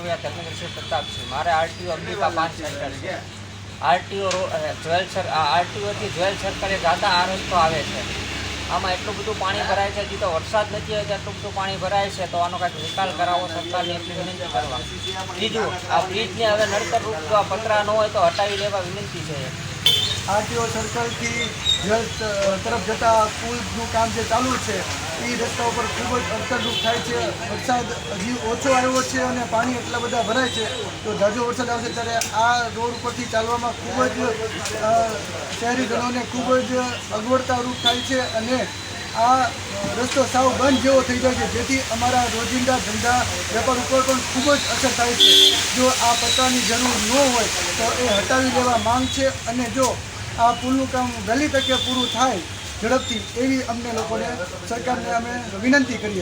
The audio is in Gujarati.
પાટોયા ધર્મેન્દ્રસિંહ પ્રતાપસિંહ મારે આરટીઓ અંબિકા પાંચ સેન્ટર છે. આરટીઓ જ્વેલ સર આરટીઓથી જ્વેલ સર્કલે જાતા આ રસ્તો આવે છે. આમાં એટલું બધું પાણી ભરાય છે, હજી તો વરસાદ નથી હોય તો એટલું બધું પાણી ભરાય છે, તો આનો કાંઈક નિકાલ કરાવો, સરકારને એટલી વિનંતી કરવા. બીજું, આ બ્રિજને હવે નડતર રૂપ જો પતરા ન હોય તો હટાવી લેવા વિનંતી છે. આરટીઓ સર્કલથી તરફ જતા પુલનું કામ જે ચાલુ છે એ રસ્તા ઉપર ખૂબ જ અડચણરૂપ થાય છે. વરસાદ હજી ઓછો આવ્યો છે અને પાણી એટલા બધા ભરાય છે. તો ઝાઝો વરસાદ આવશે ત્યારે આ રોડ ઉપરથી ચાલવામાં ખૂબ જ શહેરીજનોને ખૂબ જ અગવડતારૂપ થાય છે અને આ રસ્તો સાવ બંધ જેવો થઈ જાય છે. જેથી અમારા રોજિંદા ધંધા વેપાર ઉપર પણ ખૂબ જ અસર થાય છે. જો આ પત્તાની જરૂર ન હોય તો એ હટાવી લેવા માંગ છે અને જો આ પુલનું કામ વહેલી તકે પૂરું થાય ઝડપથી એવી અમને લોકોને સરકારને અમે વિનંતી કરીએ.